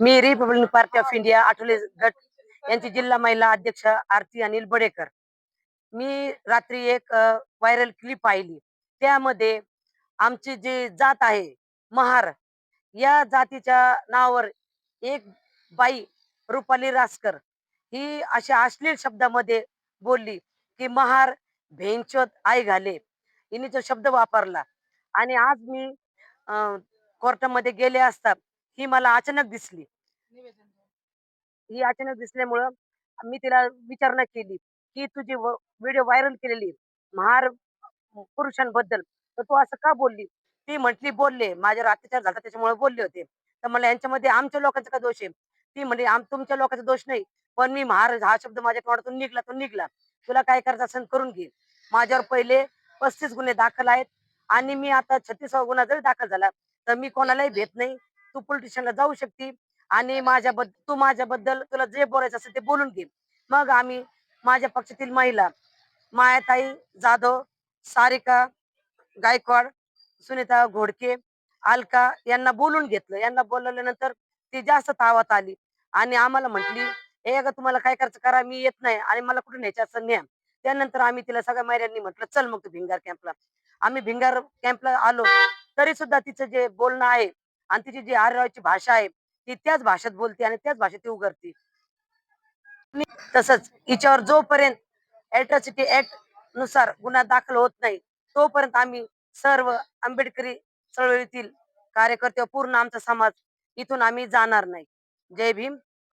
Me Republican party of India Athawale गट यांची जिल्हा महिला अध्यक्ष आरती अनिल बडेकर. मी रात्री एक व्हायरल क्लिप पाहिली. त्यामध्ये आमची जी जात आहे महार या जातीच्या नावावर एक बाई रुपाली रासकर ही अशा अश्लील शब्दामध्ये बोलली की महार भेंचोत आई घाले. हिने जो शब्द वापरला. आणि आज मी अं, कोर्टामध्ये गेले असता ही मला अचानक दिसली. ही अचानक दिसल्यामुळं मी तिला विचारणा केली की तुझी व्हिडिओ व्हायरल केलेली महार पुरुषांबद्दल. तर तू असं का बोलली? ती म्हटली बोलले माझ्यावर अत्याचार झाला त्याच्यामुळे बोलले होते. तर मला यांच्यामध्ये आमच्या लोकांचा का दोष आहे? ती म्हणजे आम तुमच्या लोकांचा दोष नाही पण मी महार हा शब्द माझ्या तोंडातून निघला तो निघला. तुला काय करायचं असेल करून घे. माझ्यावर पहिले पस्तीस गुन्हे दाखल आहेत आणि मी आता छत्तीसावा गुन्हा जरी दाखल झाला तर मी कोणालाही भेट नाही तू पोलिटिशियनला जाऊ शकते आणि माझ्याबद्दल तू माझ्याबद्दल तुला जे बोलायचं असेल ते बोलून घे. मग आम्ही माझ्या पक्षातील महिला मायाताई जाधव सारिका गायकवाड सुनीता घोडके अलका यांना बोलून घेतलं. यांना बोलवल्यानंतर ती जास्त तावात आली आणि आम्हाला म्हटली हे का तुम्हाला काय करायचं करा मी येत नाही आणि मला कुठे न्यायचं असं न्या. त्यानंतर आम्ही तिला सगळ्या महिलांनी म्हटलं चल मग तू भिंगार कॅम्पला आम्ही भिंगार कॅम्पला आलो. तरी सुद्धा तिचं जे बोलणं आहे आणि तिची जी आर्यची भाषा आहे ती त्याच भाषेत बोलते आणि त्याच भाषेत ती उघडते. तसंच हिच्यावर जोपर्यंत अॅट्रॉसिटी ऍक्टनुसार गुन्हा दाखल होत नाही तोपर्यंत आम्ही सर्व आंबेडकरी चळवळीतील कार्यकर्ते व पूर्ण आमचा समाज इथून आम्ही जाणार नाही. जय भीम.